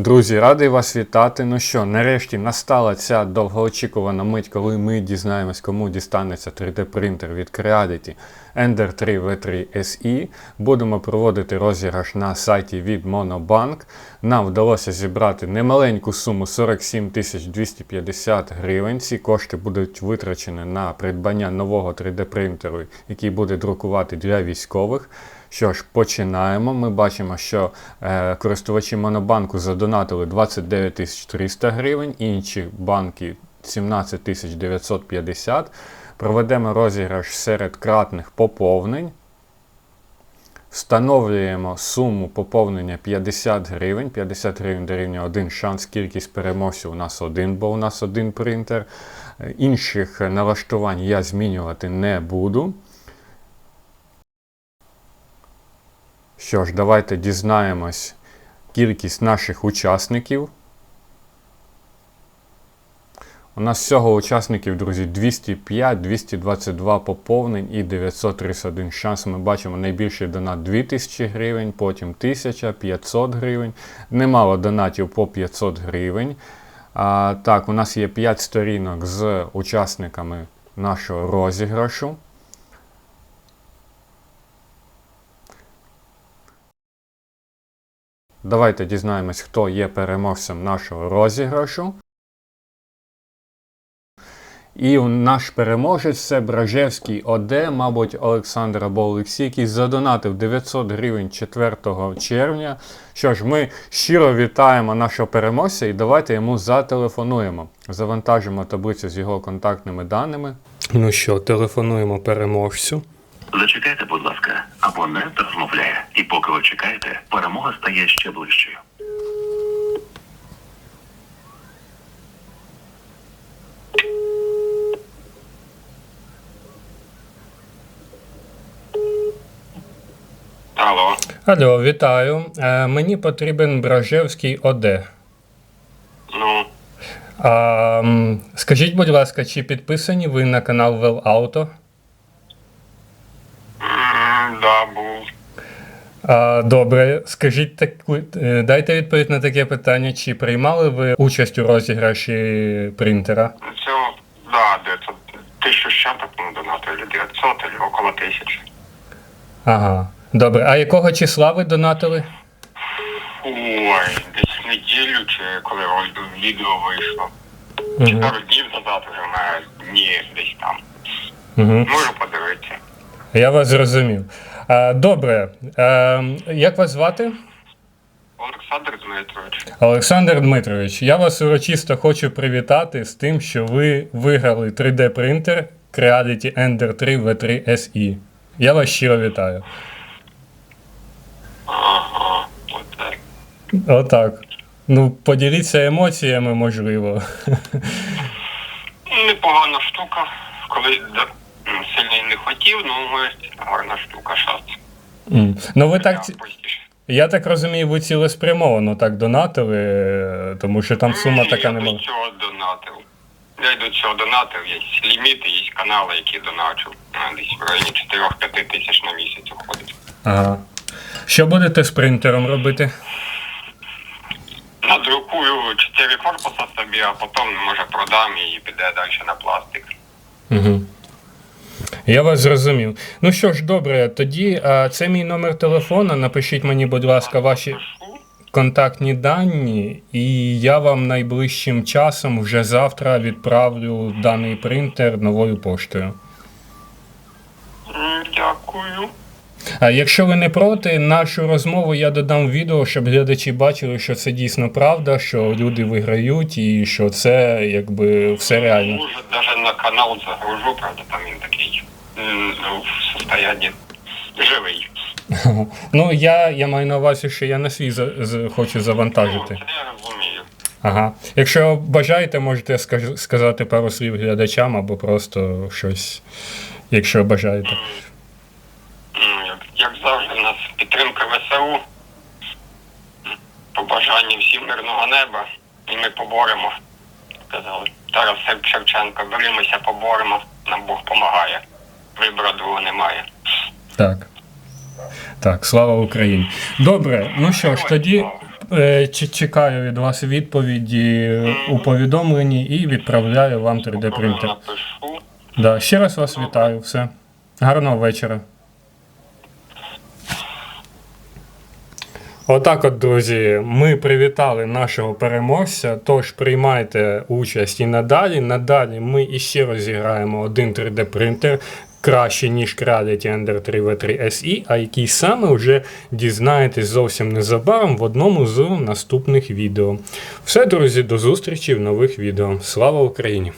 Друзі, радий вас вітати. Ну що, нарешті настала ця довгоочікувана мить, коли ми дізнаємось, кому дістанеться 3D-принтер від Creality Ender 3 V3 SE. Будемо проводити розіграш на сайті від Monobank. Нам вдалося зібрати немаленьку суму 47 250 гривень. Ці кошти будуть витрачені на придбання нового 3D-принтеру, який буде друкувати для військових. Що ж, починаємо. Ми бачимо, що е, користувачі Монобанку задонатили 29 300 гривень, інші банки 17 950. Проведемо розіграш серед кратних поповнень. Встановлюємо суму поповнення 50 гривень. 50 гривень дорівнює один шанс. Кількість переможців у нас один, бо у нас один принтер. Е, Інших налаштувань я змінювати не буду. Що ж, давайте дізнаємось кількість наших учасників. У нас всього учасників, друзі, 205, 222 поповнень і 931 шанс. Ми бачимо найбільший донат 2000 гривень, потім 1000, 500 гривень. Немало донатів по 500 гривень. А, так, у нас є 5 сторінок з учасниками нашого розіграшу. Давайте дізнаємось, хто є переможцем нашого розіграшу. І наш переможець це Бражевський ОД, мабуть, Олександр або Олексій, який задонатив 900 гривень 4 червня. Що ж, ми щиро вітаємо нашого переможця і давайте йому зателефонуємо. Завантажимо таблицю з його контактними даними. Ну що, телефонуємо переможцю. Зачекайте, будь ласка, абонент розмовляє, і поки ви чекаєте, стає ще ближчою. Алло, Алло, вітаю. Е, мені потрібен Бражевський ОД. ну, А, м, скажіть, будь ласка, чи підписані ви на канал Well Auto? да, був. А, добре, скажіть таку, е, дайте відповідь на таке питання, чи приймали ви участь у розіграші принтера? Це, да, де це тисячу чим-то донатив, чи 900, около тисячі. Ага. Добре, а якого числа ви донатили? Ой, десь неділю, чи коли відео вийшло. Угу. Пару днів назад вже на дні десь там. Угу. Можу подивитися. Я вас зрозумів. А, добре, а, як вас звати? Олександр Дмитрович. Олександр Дмитрович, я вас урочисто хочу привітати з тим, що ви виграли 3D-принтер Creality Ender 3 V3 SE. Я вас щиро вітаю. Ага, отак. Отак. Ну, поділіться емоціями, можливо. Непогана штука. Коли сильно й не хотів, ну ось гарна штука, шанс. М. Ну, ви так, Простіше. я так розумію, ви цілеспрямовано так донатили, е, тому що там сума Ні, така я до цього донатив. Я до цього донатив, є ліміти, є канали, які доначу. Десь в районі 4-5 тисяч на місяць уходить. Ага. Що будете з принтером робити? Надрукую 4 корпуса собі, а потім може продам і піде далі на пластик. Угу. Я вас зрозумів. Ну що ж, добре, тоді а, це мій номер телефона. Напишіть мені, будь ласка, ваші контактні дані, і я вам найближчим часом вже завтра відправлю даний принтер новою поштою. Дякую. А якщо ви не проти, нашу розмову я додам відео, щоб глядачі бачили, що це дійсно правда, що люди виграють і що це якби все реально. Може, навіть на канал загружу, правда, там ну, в состоянні живий. Ну я, я маю на увазі, що я на свій за, з- хочу Ну, завантажити. це я розумію. Ага. Якщо бажаєте, можете скаж- сказати пару слів глядачам або просто щось, якщо бажаєте. Як, як завжди, у нас підтримка ВСУ. Побажання всім мирного неба. І ми поборемо. Казали. Тарас Шевченко, беремося, поборемо. Нам Бог допомагає. Вибору другого немає. Так. Так, слава Україні. Добре, ну що ж, тоді Е, чекаю від вас відповіді е, у повідомленні і відправляю вам 3D принтер. Да, ще раз вас вітаю. Все. Гарного вечора. Отак от, друзі, ми привітали нашого переможця. Тож приймайте участь і надалі. Надалі ми іще розіграємо один 3D принтер. Краще, ніж Creality Ender 3 V3 SE, а який саме вже дізнаєтесь зовсім незабаром в одному з наступних відео. Все, друзі, до зустрічі в нових відео. Слава Україні!